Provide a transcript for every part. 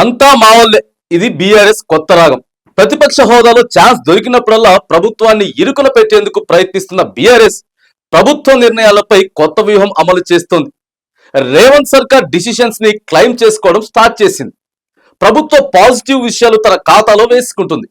అంతా మావోల్లే ఇది బీఆర్ఎస్ కొత్త రాగం. ప్రతిపక్ష హోదాలో ఛాన్స్ దొరికినప్పుడల్లా ప్రభుత్వాన్ని ఇరుకున పెట్టేందుకు ప్రయత్నిస్తున్న బీఆర్ఎస్ ప్రభుత్వ నిర్ణయాలపై కొత్త వ్యూహం అమలు చేస్తోంది. రేవంత్ సర్కార్ డిసిషన్స్ని క్లెయిమ్ చేసుకోవడం స్టార్ట్ చేసింది. ప్రభుత్వ పాజిటివ్ విషయాలు తన ఖాతాలో వేసుకుంటుంది.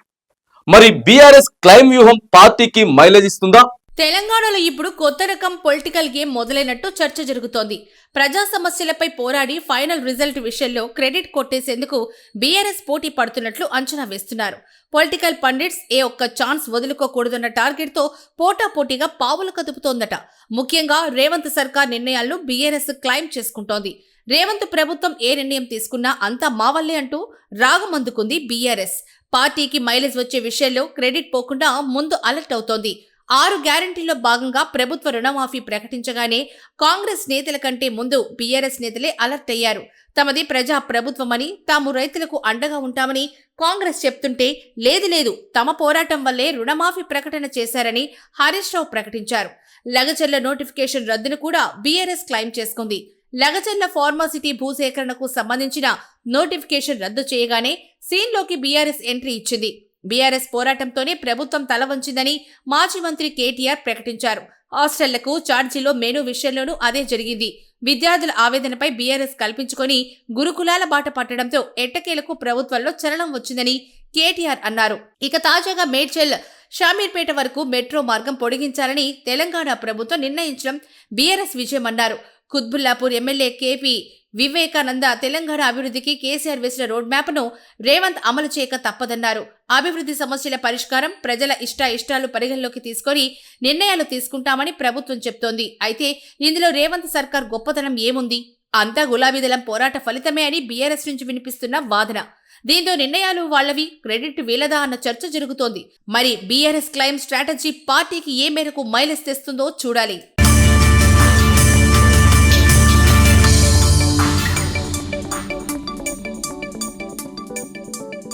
మరి బీఆర్ఎస్ క్లైమ్ వ్యూహం పార్టీకి మైలేజ్ ఇస్తుందా? తెలంగాణలో ఇప్పుడు కొత్త రకం పొలిటికల్ గేమ్ మొదలైనట్టు చర్చ జరుగుతోంది. ప్రజా సమస్యలపై పోరాడి ఫైనల్ రిజల్ట్ విషయంలో క్రెడిట్ కొట్టేసేందుకు బీఆర్ఎస్ పోటీ పడుతున్నట్లు అంచనా వేస్తున్నారు. పొలిటికల్ పండిట్స్ ఏ ఒక్క ఛాన్స్ వదులుకోకూడదన్న టార్గెట్తో పోటాపోటీగా పావులు కదుపుతోందట. ముఖ్యంగా రేవంత్ సర్కార్ నిర్ణయాలను బీఆర్ఎస్ క్లైమ్ చేసుకుంటోంది. రేవంత్ ప్రభుత్వం ఏ నిర్ణయం తీసుకున్నా అంతా మావల్లే అంటూ రాగం అందుకుంది బీఆర్ఎస్. పార్టీకి మైలేజ్ వచ్చే విషయంలో క్రెడిట్ పోకుండా ముందు అలర్ట్ అవుతోంది. ఆరు గ్యారంటీల్లో భాగంగా ప్రభుత్వ రుణమాఫీ ప్రకటించగానే కాంగ్రెస్ నేతల కంటే ముందు బీఆర్ఎస్ నేతలే అలర్ట్ అయ్యారు. తమది ప్రజా ప్రభుత్వమని తాము రైతులకు అండగా ఉంటామని కాంగ్రెస్ చెప్తుంటే లేదు లేదు తమ పోరాటం వల్లే రుణమాఫీ ప్రకటన చేశారని హరీష్ రావు ప్రకటించారు. లగచర్ల నోటిఫికేషన్ రద్దును కూడా బీఆర్ఎస్ క్లెయిమ్ చేసుకుంది. లగచర్ల ఫార్మాసిటీ భూసేకరణకు సంబంధించిన నోటిఫికేషన్ రద్దు చేయగానే సీన్లోకి బీఆర్ఎస్ ఎంట్రీ ఇచ్చింది. బీఆర్ఎస్ పోరాటంతోనే ప్రభుత్వం తల వంచిందని మాజీ మంత్రి కేటీఆర్ ప్రకటించారు. హాస్టళ్ళకు ఛార్జీలో మెనూ విషయంలోనూ అదే జరిగింది. విద్యార్థుల ఆవేదనపై బీఆర్ఎస్ కల్పించుకొని గురుకులాల బాట పట్టడంతో ఎట్టకేలకు ప్రభుత్వంలో చలనం వచ్చిందని కేటీఆర్ అన్నారు. ఇక తాజాగా మేడ్చల్ షామీర్పేట వరకు మెట్రో మార్గం పొడిగించాలని తెలంగాణ ప్రభుత్వం నిర్ణయించడం బీఆర్ఎస్ విజయమన్నారు. కుత్బుల్లాపూర్ ఎమ్మెల్యే కేపీ వివేకానంద తెలంగాణ అభివృద్ధికి కేసీఆర్ వేసిన రోడ్ మ్యాప్ను రేవంత్ అమలు చేయక తప్పదన్నారు. అభివృద్ధి సమస్యల పరిష్కారం ప్రజల ఇష్టాయిష్టాలు ఇష్టాలు పరిగణలోకి తీసుకొని నిర్ణయాలు తీసుకుంటామని ప్రభుత్వం చెప్తోంది. అయితే ఇందులో రేవంత్ సర్కార్ గొప్పతనం ఏముంది? అంతా గులాబీదళం పోరాట ఫలితమే అని బీఆర్ఎస్ నుంచి వినిపిస్తున్న వాదన. దీంతో నిర్ణయాలు వాళ్ళవి క్రెడిట్ వీలదా అన్న చర్చ జరుగుతోంది. మరి బీఆర్ఎస్ క్లైమ్ స్ట్రాటజీ పార్టీకి ఏ మేరకు మైలేజ్ తెస్తుందో చూడాలి.